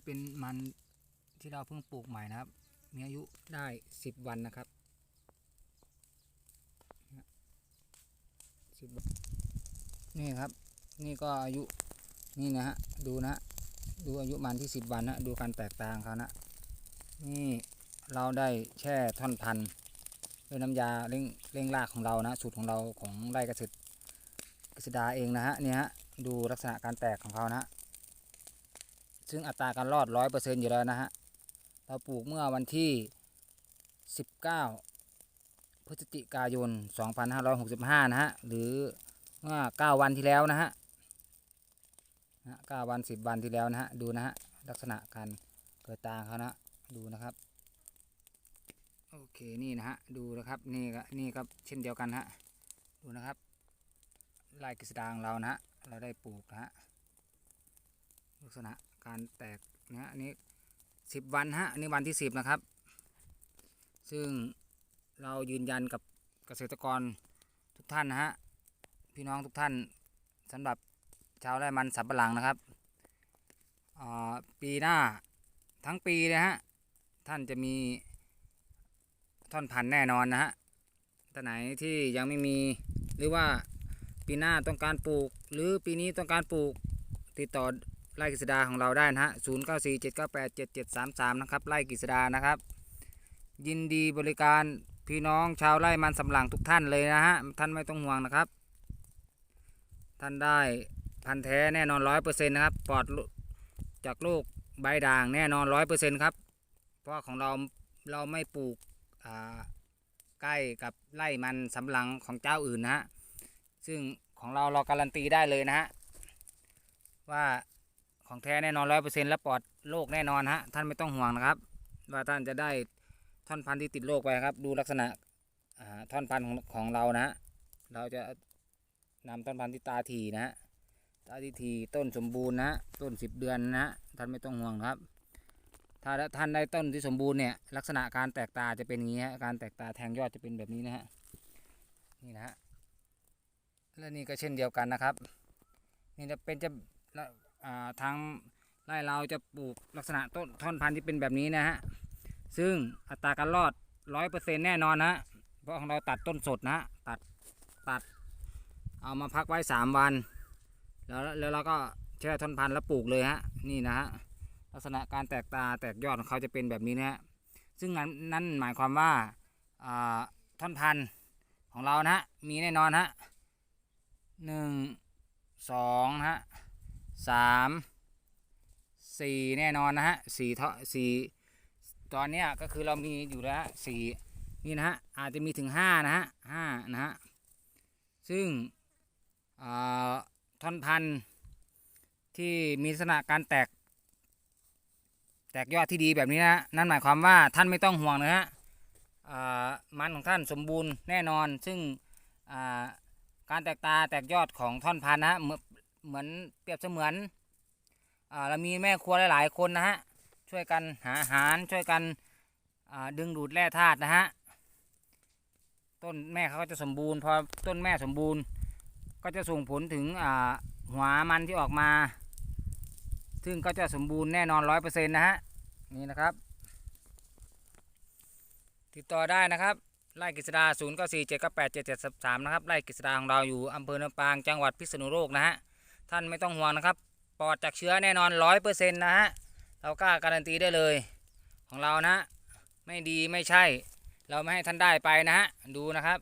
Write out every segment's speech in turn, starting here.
นี่เป็นมันที่เราเพิ่งปลูกใหม่นะครับ มีอายุได้สิบวันนะครับสิบวันนี่ครับ นี่ก็อายุนี่นะฮะดูนะดูอายุมันที่สิบวันนะดูการแตกต่างเขานะนี่เราได้แช่ท่อนพันธุ์ด้วยน้ำยาเร่งเร่งรากของเรานะสูตรของเราของไร่เกษตรเกษตรดาเองนะฮะนี่ฮะดูลักษณะการแตกของเขานะ ซึ่งอัตราการรอดร้อยเปอร์เซ็นต์อยู่แล้วนะฮะเราปลูกเมื่อวันที่ 19 พฤศจิกายน 2565 นะฮะ หรือเมื่อ 9 วันที่แล้วนะฮะนะ9วัน 10 วันที่แล้วนะฮะ ดูนะฮะ ลักษณะการเกิดตาเขานะดูนะครับ โอเค นี่นะฮะ ดูนะครับ นี่ก็นี่ก็เช่นเดียวกันฮะ ดูนะครับ ลายกฤษดางเรานะฮะ เราได้ปลูกนะฮะ ลักษณะ การแตกนะฮะอันนี้สิบวันฮะอันนี้วันที่สิบนะครับ ซึ่งเรายืนยันกับเกษตรกรทุกท่านนะฮะพี่น้องทุกท่านสำหรับชาวไร่มันสับปะหลังนะครับปีหน้าทั้งปีเลยฮะท่านจะมีท่อนพันแน่นอนนะฮะท่านไหนที่ยังไม่มีหรือว่าปีหน้าต้องการปลูก หรือปีนี้ต้องการปลูกติดต่อ ไล่กฤษดาของเราได้นะฮะ0 9 4 7 9 8 7 7 3 3นะครับไล่กฤษดานะครับ ยินดีบริการพี่น้องชาวไร่มันสำหลังทุกท่านเลยนะฮะท่านไม่ต้องห่วงนะครับ ท่านได้พันธุ์แท้แน่นอนร้อยเปอร์เซ็นต์นะครับปลอดจากโรคใบด่างแน่นอนร้อยเปอร์เซ็นต์ครับเพราะของเราเราไม่ปลูกใกล้กับไร่มันสำหลังของเจ้าอื่นนะฮะซึ่งของเราเราการันตีได้เลยนะฮะว่า ของแท้แน่นอนร้อยเปอร์เซ็นต์และปลอดโรคแน่นอนฮะท่านไม่ต้องห่วงนะครับ ว่าท่านจะได้ท่อนพันธุ์ที่ติดโรคไปครับ ดูลักษณะท่อนพันธุ์ของของเรานะฮะเราจะนำต้นพันธุ์ที่ตาทีนะฮะตาทีทีต้นสมบูรณ์นะฮะต้นสิบเดือนนะฮะท่านไม่ต้องห่วงครับ ถ้าท่านได้ต้นที่สมบูรณ์เนี่ยลักษณะการแตกตาจะเป็นอย่างนี้ฮะการแตกตาแทงยอดจะเป็นแบบนี้นะฮะนี่นะฮะและนี่ก็เช่นเดียวกันนะครับ นี่จะเป็นจะ ทางไร่เราจะปลูกลักษณะต้นท่อนพันธุ์ที่เป็นแบบนี้นะฮะซึ่งอัตราการรอดร้อยเปอร์เซ็นแน่นอนนะเพราะของเราตัดต้นสดนะฮะตัดตัดเอามาพักไว้สามวัน แล้วแล้วเราก็แช่ท่อนพันธุ์แล้วปลูกเลยฮะนี่นะฮะลักษณะการแตกตาแตกยอดของเขาจะเป็นแบบนี้นะฮะซึ่งนั้นนั่นหมายความว่าท่อนพันธุ์ของเรานะฮะมีแน่นอนฮะหนึ่งสองนะฮะ สามสี่แน่นอนนะฮะสี่เท่าสี่ตอนเนี้ยก็คือเรามีอยู่แล้วสี่นี่นะฮะอาจจะมีถึงห้านะฮะห้านะฮะซึ่งท่อนพันธุ์ที่มีลักษณะการแตก แตกยอดที่ดีแบบนี้นะนั่นหมายความว่าท่านไม่ต้องห่วงนะฮะมันของท่านสมบูรณ์แน่นอน ซึ่งการแตกตาแตกยอดของท่อนพันธุ์นะ เหมือนเปรียบเสมือนอเรามีแม่ครัวหลาย ๆ คนนะฮะช่วยกันหาอาหารช่วยกันดึงดูดแร่ธาตุนะฮะต้นแม่เขาก็จะสมบูรณ์พอต้นแม่สมบูรณ์ ก็จะส่งผลถึงหัวมันที่ออกมา ซึ่งก็จะสมบูรณ์แน่นอนร้อยเปอร์เซ็นต์นะฮะนี่นะครับ ติดต่อได้นะครับไร่กฤษดา 0 9 4 7 9 8 7 7 3 นะครับไร่กฤษดาของเราอยู่อำเภอเนินปางจังหวัดพิษณุโลกนะฮะ ท่านไม่ต้องห่วงนะครับ ปลอดจากเชื้อแน่นอนร้อยเปอร์เซ็นต์นะฮะ เรากล้าการันตีได้เลย ของเรานะฮะไม่ดีไม่ใช่ เราไม่ให้ท่านได้ไปนะฮะ ดูนะครับ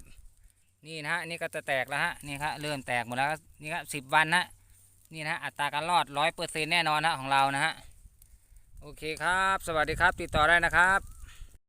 นี่นะฮะ นี่ก็จะแตกแล้วฮะ นี่ครับเริ่มแตกหมดแล้ว นี่ครับสิบวันนะนี่นะฮะอัตราการรอดร้อยเปอร์เซ็นต์แน่นอนนะของเรานะฮะ โอเคครับ สวัสดีครับ ติดต่อได้นะครับ